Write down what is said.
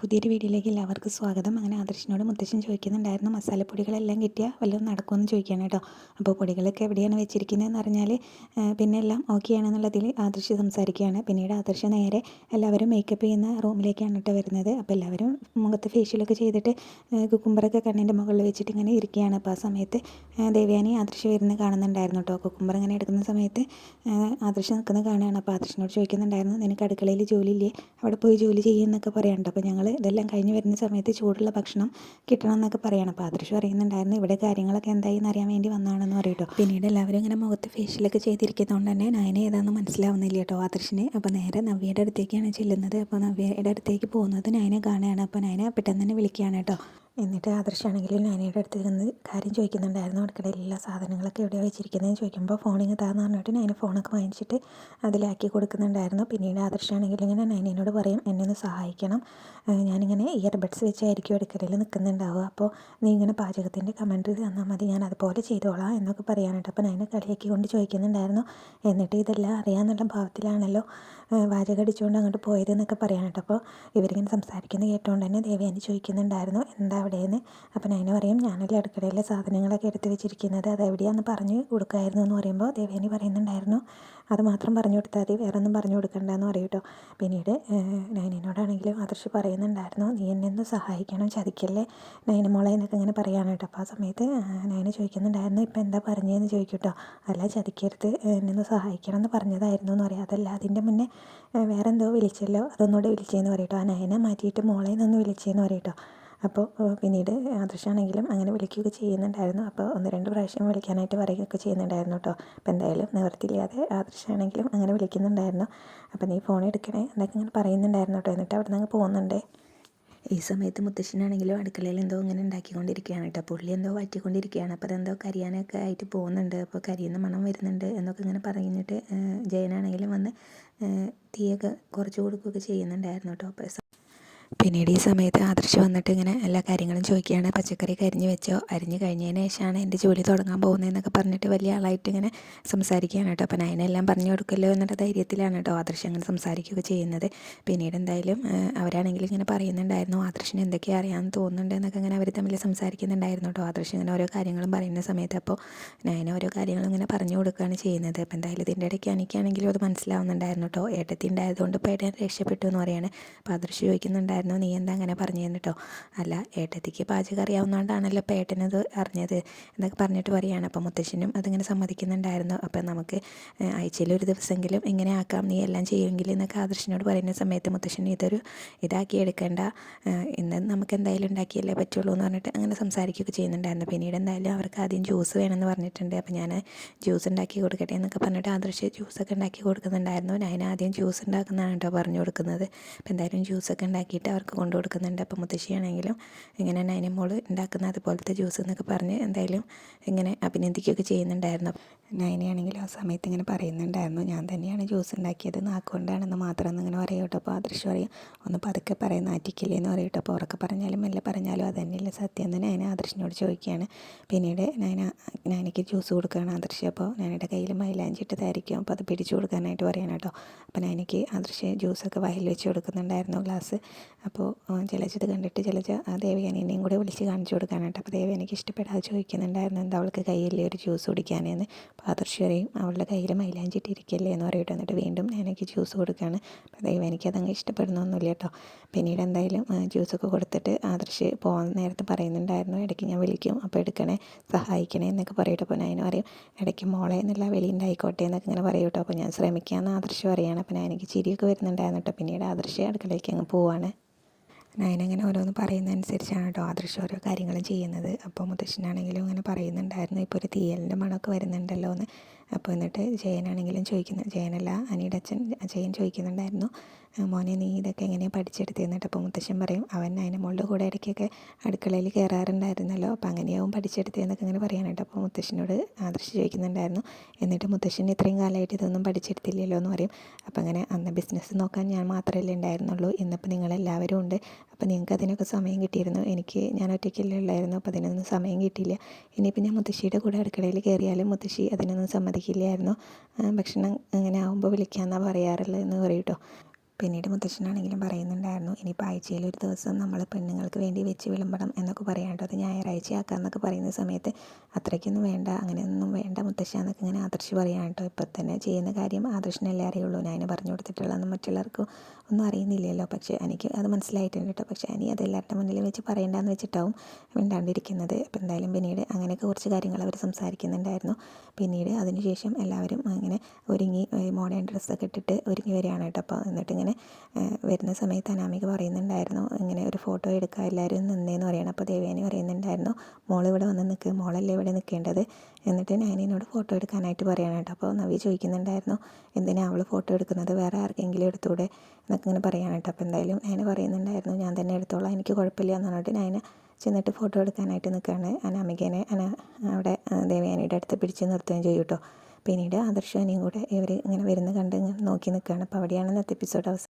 പുതിയൊരു വീഡിയോയിലേക്ക് എല്ലാവർക്കും സ്വാഗതം. അങ്ങനെ ആദർശിനോട് മുത്തശ്ശൻ ചോദിക്കുന്നുണ്ടായിരുന്നു മസാലപ്പൊടികളെല്ലാം കിട്ടിയാൽ വല്ലതും നടക്കുമെന്ന് ചോദിക്കുകയാണ് കേട്ടോ. അപ്പോൾ പൊടികളൊക്കെ എവിടെയാണ് വെച്ചിരിക്കുന്നതെന്ന് അറിഞ്ഞാൽ പിന്നെ എല്ലാം ഓക്കെ ആണെന്നുള്ളതിൽ ആദർശ് സംസാരിക്കുകയാണ്. പിന്നീട് ആദർശ് നേരെ എല്ലാവരും മേക്കപ്പ് ചെയ്യുന്ന റൂമിലേക്കാണ് കേട്ടോ വരുന്നത്. അപ്പോൾ എല്ലാവരും മുഖത്ത് ഫേഷ്യലൊക്കെ ചെയ്തിട്ട് കുക്കുംബറൊക്കെ കണ്ണിന്റെ മുകളിൽ വെച്ചിട്ട് ഇങ്ങനെ ഇരിക്കുകയാണ്. അപ്പോൾ ആ സമയത്ത് ദേവ്യാനി ആദർശ് വരുന്ന കാണുന്നുണ്ടായിരുന്നു കേട്ടോ. കുക്കുംബർ ഇങ്ങനെ എടുക്കുന്ന സമയത്ത് ആദർശ് നിൽക്കുന്നത് കാണുകയാണ്. അപ്പോൾ ആദർശിനോട് ചോദിക്കുന്നുണ്ടായിരുന്നു നിനക്ക് അടുക്കളയിൽ ജോലി ഇല്ലേ? അവിടെ പോയി ജോലി ചെയ്യുമെന്നൊക്കെ പറയാനുണ്ട്. അപ്പോൾ ഞങ്ങൾ ഇതെല്ലാം കഴിഞ്ഞ് വരുന്ന സമയത്ത് ചൂടുള്ള ഭക്ഷണം കിട്ടണം എന്നൊക്കെ പറയണം. അപ്പോൾ അദൃശ്യം അറിയുന്നുണ്ടായിരുന്നു ഇവിടെ കാര്യങ്ങളൊക്കെ എന്തായി എന്നറിയാൻ വേണ്ടി വന്നാണെന്ന് പറയട്ടോ പിന്നീട് എല്ലാവരും ഇങ്ങനെ മുഖത്ത് ഫേഷ്യലൊക്കെ ചെയ്തിരിക്കുന്നതുകൊണ്ട് തന്നെ നയനെ ഏതാണെന്ന് മനസ്സിലാവുന്നില്ല കേട്ടോ ആദർശിന്. അപ്പോൾ നേരെ നവ്യയുടെ അടുത്തേക്കാണ് ചെല്ലുന്നത്. അപ്പോൾ നവ്യയുടെ അടുത്തേക്ക് പോകുന്നത് നയനെ കാണുകയാണ്. അപ്പോൾ നയനെ പെട്ടെന്ന് തന്നെ വിളിക്കുകയാണ് കേട്ടോ എന്നിട്ട് ആദർശാണെങ്കിൽ നാനിയുടെ അടുത്ത് നിന്ന് കാര്യം ചോദിക്കുന്നുണ്ടായിരുന്നു. അടുക്കളയിൽ എല്ലാ സാധനങ്ങളൊക്കെ എവിടെയാണ് വെച്ചിരിക്കുന്നതെന്ന് ചോദിക്കുമ്പോൾ ഫോണിങ് താന്ന് പറഞ്ഞിട്ട് ഞാൻ ഫോണൊക്കെ വാങ്ങിച്ചിട്ട് അതിലാക്കി കൊടുക്കുന്നുണ്ടായിരുന്നു. പിന്നീട് ആദർശാണെങ്കിൽ ഇങ്ങനെ നൈനയോട് പറയും എന്നെ ഒന്ന് സഹായിക്കണം ഞാനിങ്ങനെ ഇയർബഡ്സ് വെച്ചായിരിക്കും അടുക്കളയിൽ നിൽക്കുന്നുണ്ടാവുക. അപ്പോൾ നീ ഇങ്ങനെ പാചകത്തിന്റെ കമന്റ് തന്നാൽ മതി. ഞാൻ അതുപോലെ ചെയ്തോളാം എന്നൊക്കെ പറയാനായിട്ട് അപ്പോൾ നൈന കളിയാക്കി കൊണ്ട് ചോദിക്കുന്നുണ്ടായിരുന്നു. എന്നിട്ട് ഇതെല്ലാം അറിയാമെന്നുള്ള ഭാവത്തിലാണല്ലോ വാചകം അടിച്ചുകൊണ്ട് അങ്ങോട്ട് പോയത് എന്നൊക്കെ പറയാനായിട്ട് അപ്പോൾ ഇവരിങ്ങനെ സംസാരിക്കുന്നത് കേട്ടുകൊണ്ട് തന്നെ ദേവയാനി ചോദിക്കുന്നുണ്ടായിരുന്നു. എന്താ അവിടെയെന്ന്. അപ്പം നൈന പറയും ഞാനല്ലേ അടുക്കളയിലെ സാധനങ്ങളൊക്കെ എടുത്ത് വെച്ചിരിക്കുന്നത്. അത് എവിടെയാണെന്ന് പറഞ്ഞ് കൊടുക്കായിരുന്നു എന്ന് പറയുമ്പോൾ ദേവേനി പറയുന്നുണ്ടായിരുന്നു. അത് മാത്രം പറഞ്ഞു കൊടുത്താൽ മതി വേറെ ഒന്നും പറഞ്ഞു കൊടുക്കണ്ടെന്ന് പറയും കേട്ടോ പിന്നീട് നൈനിനോടാണെങ്കിലും ആദർശ് പറയുന്നുണ്ടായിരുന്നു നീ എന്നെ ഒന്ന് സഹായിക്കണം ചതിക്കല്ലേ? നൈന മോളെ എന്നൊക്കെ ഇങ്ങനെ പറയാണ് കേട്ടോ. അപ്പോൾ ആ സമയത്ത് നൈന ചോദിക്കുന്നുണ്ടായിരുന്നു ഇപ്പം എന്താ പറഞ്ഞതെന്ന് ചോദിക്കും കേട്ടോ അല്ല ചതിക്കരുത്. എന്നെ ഒന്ന് സഹായിക്കണം എന്ന് പറഞ്ഞതായിരുന്നു എന്ന് പറയാം. അതല്ല അതിന്റെ മുന്നേ വേറെ എന്തോ വിളിച്ചല്ലോ അതൊന്നുകൂടെ വിളിച്ചതെന്ന് പറയട്ടോ ആ നയനെ മാറ്റിയിട്ട് മോളെ നിന്ന് വിളിച്ചതെന്ന് പറയും അപ്പോൾ പിന്നീട് ആദർശാണെങ്കിലും അങ്ങനെ വിളിക്കുകയൊക്കെ ചെയ്യുന്നുണ്ടായിരുന്നു. അപ്പോൾ ഒന്ന് രണ്ട് പ്രാവശ്യം വിളിക്കാനായിട്ട് പറയുകയൊക്കെ ചെയ്യുന്നുണ്ടായിരുന്നു കേട്ടോ. അപ്പോൾ എന്തായാലും നിവർത്തിയില്ലാതെ ആദർശാണെങ്കിലും അങ്ങനെ വിളിക്കുന്നുണ്ടായിരുന്നു. അപ്പോൾ നീ ഫോൺ എടുക്കണേ എന്നൊക്കെ ഇങ്ങനെ പറയുന്നുണ്ടായിരുന്നു കേട്ടോ. എന്നിട്ട് അവിടെ നിന്ന് പോകുന്നുണ്ട്. ഈ സമയത്ത് മുത്തശ്ശനാണെങ്കിലും അടുക്കളയിൽ എന്തോ ഇങ്ങനെ ഉണ്ടാക്കിക്കൊണ്ടിരിക്കുകയാണ് കേട്ടോ. പുള്ളി എന്തോ വറ്റിക്കൊണ്ടിരിക്കുകയാണ്. അപ്പോൾ അതെന്തോ കരിയാനൊക്കെ ആയിട്ട് പോകുന്നുണ്ട്. അപ്പോൾ കരിയുന്ന മണം വരുന്നുണ്ട് എന്നൊക്കെ ഇങ്ങനെ പറഞ്ഞിട്ട് ജയനാണെങ്കിലും വന്ന് തീയൊക്കെ കുറച്ച് കൊടുക്കുകയൊക്കെ ചെയ്യുന്നുണ്ടായിരുന്നു കേട്ടോ. അപ്പോൾ പിന്നീട് ഈ സമയത്ത് ആദർശ് വന്നിട്ട് ഇങ്ങനെ എല്ലാ കാര്യങ്ങളും ചോദിക്കുകയാണ്. പച്ചക്കറി കരിഞ്ഞ് വെച്ചോ? അരിഞ്ഞ് കഴിഞ്ഞതിന് ശേഷമാണ് എന്റെ ജോലി തുടങ്ങാൻ പോകുന്നതെന്നൊക്കെ പറഞ്ഞിട്ട് വലിയ ആളായിട്ട് ഇങ്ങനെ സംസാരിക്കുകയാണ് കേട്ടോ. അപ്പം അതിനെല്ലാം പറഞ്ഞു കൊടുക്കല്ലോ എന്നുള്ള ധൈര്യത്തിലാണ് കേട്ടോ ആദർശ് അങ്ങനെ സംസാരിക്കുകയൊക്കെ ചെയ്യുന്നത്. പിന്നീട് എന്തായാലും അവരാണെങ്കിലും ഇങ്ങനെ പറയുന്നുണ്ടായിരുന്നു ആദർശിന് എന്തൊക്കെയാണ് അറിയാമെന്ന് തോന്നുന്നുണ്ട് എന്നൊക്കെ ഇങ്ങനെ അവർ തമ്മിൽ സംസാരിക്കുന്നുണ്ടായിരുന്നു കേട്ടോ. ആദർശ് ഇങ്ങനെ ഓരോ കാര്യങ്ങളും പറയുന്ന സമയത്ത് അപ്പോൾ നയന ഓരോ കാര്യങ്ങളും ഇങ്ങനെ പറഞ്ഞു കൊടുക്കുകയാണ് ചെയ്യുന്നത്. അപ്പോൾ എന്തായാലും ഇതിന്റെ ഇടയ്ക്ക് എനിക്കാണെങ്കിലും അത് മനസ്സിലാവുന്നുണ്ടായിരുന്നു കേട്ടോ. ഏട്ടത്തി ഉണ്ടായതുകൊണ്ട് ഇപ്പോൾ ഏട്ടൻ രക്ഷപ്പെട്ടു എന്ന് പറയുകയാണ് അപ്പോൾ ആദർശ് ചോദിക്കുന്നുണ്ടായിരുന്നു ഉണ്ടായിരുന്നു നീ എന്താ അങ്ങനെ പറഞ്ഞു കേട്ടോ അല്ല ഏട്ടത്തിക്ക് പാചകം അറിയാവുന്നതുകൊണ്ടാണല്ലോ ഇപ്പോൾ ഏട്ടനത് അറിഞ്ഞത് എന്നൊക്കെ പറഞ്ഞിട്ട് പറയുകയാണ് അപ്പോൾ മുത്തശ്ശനും അതിങ്ങനെ സമ്മതിക്കുന്നുണ്ടായിരുന്നു. അപ്പോൾ നമുക്ക് ആഴ്ചയിൽ ഒരു ദിവസമെങ്കിലും ഇങ്ങനെ ആക്കാം നീ എല്ലാം ചെയ്യുമെങ്കിൽ എന്നൊക്കെ ആദർശനോട് പറയുന്ന സമയത്ത് മുത്തശ്ശൻ ഇതൊരു ഇതാക്കി എടുക്കേണ്ട. ഇന്ന് നമുക്ക് എന്തായാലും ഉണ്ടാക്കിയല്ലേ പറ്റുള്ളൂ എന്ന് പറഞ്ഞിട്ട് അങ്ങനെ സംസാരിക്കുകയൊക്കെ ചെയ്യുന്നുണ്ടായിരുന്നു. പിന്നീട് എന്തായാലും അവർക്ക് ആദ്യം ജ്യൂസ് വേണമെന്ന് പറഞ്ഞിട്ടുണ്ട്. അപ്പോൾ ഞാൻ ജ്യൂസ് ഉണ്ടാക്കി കൊടുക്കട്ടെ എന്നൊക്കെ പറഞ്ഞിട്ട് ആദർശ് ജ്യൂസൊക്കെ ഉണ്ടാക്കി കൊടുക്കുന്നുണ്ടായിരുന്നു. ഞാൻ ആദ്യം ജ്യൂസ് ഉണ്ടാക്കുന്നതാണ് കേട്ടോ പറഞ്ഞു കൊടുക്കുന്നത്. അപ്പോൾ എന്തായാലും ജ്യൂസൊക്കെ ഉണ്ടാക്കിയിട്ട് ആയിട്ട് അവർക്ക് കൊണ്ടു കൊടുക്കുന്നുണ്ട്. അപ്പോൾ മുത്തശ്ശിയാണെങ്കിലും ഇങ്ങനെ നൈനമോൾ ഉണ്ടാക്കുന്ന അതുപോലത്തെ ജ്യൂസ് എന്നൊക്കെ പറഞ്ഞ് എന്തായാലും ഇങ്ങനെ അഭിനന്ദിക്കുകയൊക്കെ ചെയ്യുന്നുണ്ടായിരുന്നു. നൈനയാണെങ്കിലും ആ സമയത്ത് ഇങ്ങനെ പറയുന്നുണ്ടായിരുന്നു ഞാൻ തന്നെയാണ് ജ്യൂസ് ഉണ്ടാക്കിയത് നാക്കുകൊണ്ടാണെന്ന് മാത്രം എന്നിങ്ങനെ കേട്ടോ. അപ്പോൾ ആദർശം പറയും ഒന്ന് പതുക്കെ പറയും നാറ്റിക്കില്ലേ എന്ന് പറയും അപ്പോൾ ഉറക്കെ പറഞ്ഞാലും മെല്ലെ പറഞ്ഞാലും അത് തന്നെയല്ലേ സത്യം എന്ന് നൈന ആദർശിനോട് ചോദിക്കുകയാണ്. പിന്നീട് നൈന നൈനയ്ക്ക് ജ്യൂസ് കൊടുക്കുകയാണ് ആദർശം. അപ്പോൾ നൈനയുടെ കയ്യിൽ മൈലാഞ്ചിട്ടതായിരിക്കും അപ്പോൾ അത് പിടിച്ചു കൊടുക്കാനായിട്ട് പറയണം കേട്ടോ. അപ്പോൾ നൈനയ്ക്ക് ആദർശ് ജ്യൂസൊക്കെ വയലിൽ വെച്ച് കൊടുക്കുന്നുണ്ടായിരുന്നു ഗ്ലാസ്. അപ്പോൾ ജലജ കണ്ടിട്ട് ജലജ ദേവയാനിനെയും കൂടെ വിളിച്ച് കാണിച്ചു കൊടുക്കാനായിട്ട്. അപ്പോൾ ദേവയാനിക്ക് ഇഷ്ടപ്പെടാതെ ചോദിക്കുന്നുണ്ടായിരുന്നു. എന്താ അവൾക്ക് കയ്യിലെ ഒരു ജ്യൂസ് കുടിക്കാനെന്ന്. അപ്പോൾ ആദർശരെയും അവളുടെ കയ്യിൽ മൈലാഞ്ചി ഇരിക്കല്ലേ എന്ന് പറയട്ടെ എന്നിട്ട് വീണ്ടും എനിക്ക് ജ്യൂസ് കൊടുക്കുകയാണ് അപ്പോൾ ദൈവം അതങ്ങ് ഇഷ്ടപ്പെടുന്നൊന്നുമില്ല കേട്ടോ. പിന്നീട് എന്തായാലും ജ്യൂസൊക്കെ കൊടുത്തിട്ട് ആദർശ് പോകാൻ നേരത്തെ പറയുന്നുണ്ടായിരുന്നു ഇടയ്ക്ക് ഞാൻ വിളിക്കും. അപ്പോൾ എടുക്കണേ സഹായിക്കണേ എന്നൊക്കെ പറയട്ടെ അപ്പോൾ ഞാൻ പറയും ഇടയ്ക്ക് മോളെ എന്നുള്ള വെളിയുണ്ടായിക്കോട്ടെ എന്നൊക്കെ ഇങ്ങനെ പറയും കേട്ടോ. അപ്പോൾ ഞാൻ ശ്രമിക്കാമെന്ന് ആദർശ് പറയുകയാണ് അപ്പോൾ ഞാൻ എനിക്ക് ചിരിയൊക്കെ വരുന്നുണ്ടായിരുന്നു കേട്ടോ. പിന്നീട് ആദർശ് അടുക്കളയ്ക്ക് അങ്ങ് പോവാണ്. നയനങ്ങനെ ഓരോന്ന് പറയുന്നതനുസരിച്ചാണ് കേട്ടോ ആദർശം ഓരോ കാര്യങ്ങളും ചെയ്യുന്നത്. അപ്പോൾ മുത്തശ്ശനാണെങ്കിലും ഇങ്ങനെ പറയുന്നുണ്ടായിരുന്നു. ഇപ്പോൾ ഒരു തീയലിന്റെ മണമൊക്കെ വരുന്നുണ്ടല്ലോ എന്ന്. അപ്പോൾ എന്നിട്ട് ജയനാണെങ്കിലും ചോദിക്കുന്നു. ജയനല്ല അനിയുടെ അച്ഛൻ ജയൻ ചോദിക്കുന്നുണ്ടായിരുന്നു. മോനെ നീ ഇതൊക്കെ എങ്ങനെയാണ് പഠിച്ചെടുത്തത് എന്നിട്ട് അപ്പോൾ മുത്തശ്ശൻ പറയും അവൻ അതിന്റെ മുകളിൽ കൂടെ ഇടയ്ക്കൊക്കെ അടുക്കളയിൽ കയറാറുണ്ടായിരുന്നല്ലോ അപ്പോൾ അങ്ങനെയാവും പഠിച്ചെടുത്തതെന്നൊക്കെ അങ്ങനെ പറയാനായിട്ട് അപ്പോൾ മുത്തശ്ശനോട് ആദർശ് ചോദിക്കുന്നുണ്ടായിരുന്നു എന്നിട്ട് മുത്തശ്ശൻ ഇത്രയും കാലമായിട്ട് ഇതൊന്നും പഠിച്ചെടുത്തില്ലല്ലോ എന്ന് പറയും. അപ്പോൾ അങ്ങനെ അന്ന് ബിസിനസ് നോക്കാൻ ഞാൻ മാത്രമല്ലേ ഉണ്ടായിരുന്നുള്ളൂ ഇന്നിപ്പോൾ നിങ്ങളെല്ലാവരും ഉണ്ട്. അപ്പോൾ നിങ്ങൾക്ക് അതിനൊക്കെ സമയം കിട്ടിയിരുന്നു. എനിക്ക് ഞാൻ ഒറ്റയ്ക്കല്ലേ ഉള്ളായിരുന്നു അപ്പോൾ അതിനൊന്നും സമയം കിട്ടിയില്ല. ഇനിയിപ്പോൾ ഞാൻ മുത്തശ്ശിയുടെ കൂടെ അടുക്കളയിൽ കയറിയാലും മുത്തശ്ശി അതിനൊന്നും സമ്മതിക്കില്ലായിരുന്നു. ഭക്ഷണം അങ്ങനെ ആകുമ്പോൾ വിളിക്കാമെന്നാണ് പറയാറുള്ളത് എന്ന് പറയും കേട്ടോ. പിന്നീട് മുത്തശ്ശനാണെങ്കിലും പറയുന്നുണ്ടായിരുന്നു ഇനിയിപ്പോൾ ആഴ്ചയിൽ ഒരു ദിവസം നമ്മൾ പെണ്ണുങ്ങൾക്ക് വേണ്ടി വെച്ച് വിളമ്പണം എന്നൊക്കെ പറയാണ്ട് അത് ഞായറാഴ്ചയാക്കാം എന്നൊക്കെ പറയുന്ന സമയത്ത് അത്രയ്ക്കൊന്നും വേണ്ട അങ്ങനെയൊന്നും വേണ്ട മുത്തശ്ശ എന്നൊക്കെ ഇങ്ങനെ ആദർശ് പറയാൻ കേട്ടോ. ഇപ്പം തന്നെ ചെയ്യുന്ന കാര്യം ആദർശിനല്ലേ അറിയുള്ളൂ. ഞാൻ പറഞ്ഞു കൊടുത്തിട്ടുള്ളതെന്ന് മറ്റുള്ളവർക്ക് ഒന്നും അറിയുന്നില്ലല്ലോ. പക്ഷേ എനിക്ക് അത് മനസ്സിലായിട്ടുണ്ട് കേട്ടോ. പക്ഷേ ഇനി അത് എല്ലാവരുടെ മുന്നിൽ വെച്ച് പറയണ്ടെന്ന് വെച്ചിട്ടാവും മിണ്ടാണ്ടിരിക്കുന്നത്. അപ്പം എന്തായാലും പിന്നീട് അങ്ങനെയൊക്കെ കുറച്ച് കാര്യങ്ങൾ അവർ സംസാരിക്കുന്നുണ്ടായിരുന്നു. പിന്നീട് അതിനുശേഷം എല്ലാവരും അങ്ങനെ ഒരുങ്ങി മോഡേൺ ഡ്രസ്സൊക്കെ ഇട്ടിട്ട് ഒരുങ്ങി വരികയാണ് കേട്ടോ. അപ്പോൾ എന്നിട്ട് ഇങ്ങനെ വരുന്ന സമയത്ത് അനാമിക പറയുന്നുണ്ടായിരുന്നു ഇങ്ങനെ ഒരു ഫോട്ടോ എടുക്കുക എല്ലാവരും നിന്നേന്ന് പറയണം. അപ്പോൾ ദേവയാനി പറയുന്നുണ്ടായിരുന്നു മോൾ ഇവിടെ വന്ന് നിൽക്കുക മോളല്ലേ ഇവിടെ നിൽക്കേണ്ടത് എന്നിട്ട് നയനോട് ഫോട്ടോ എടുക്കാനായിട്ട് പറയണം കേട്ടോ. അപ്പോൾ നവി ചോദിക്കുന്നുണ്ടായിരുന്നു എന്തിനാണ് അവൾ ഫോട്ടോ എടുക്കുന്നത്? വേറെ ആർക്കെങ്കിലും എടുത്തൂടെ? എന്നൊക്കെ ഇങ്ങനെ പറയാൻ കേട്ടോ. അപ്പോൾ എന്തായാലും ഞാൻ പറയുന്നുണ്ടായിരുന്നു ഞാൻ തന്നെ എടുത്തോളാം എനിക്ക് കുഴപ്പമില്ല എന്ന് പറഞ്ഞിട്ട് നയന ചെന്നിട്ട് ഫോട്ടോ എടുക്കാനായിട്ട് നിൽക്കുകയാണ് അനാമികേനെ അന അവിടെ ദേവയാനിയുടെ അടുത്ത് പിടിച്ച് നിർത്തുകയും ചെയ്യും കേട്ടോ. പിന്നീട് ആദർശ് അനിയും കൂടെ ഇവർ ഇങ്ങനെ വരുന്ന കണ്ട് നോക്കി നിൽക്കുകയാണ്. അപ്പോൾ അവിടെയാണ് ഇന്നത്തെ എപ്പിസോഡ് അവസാനം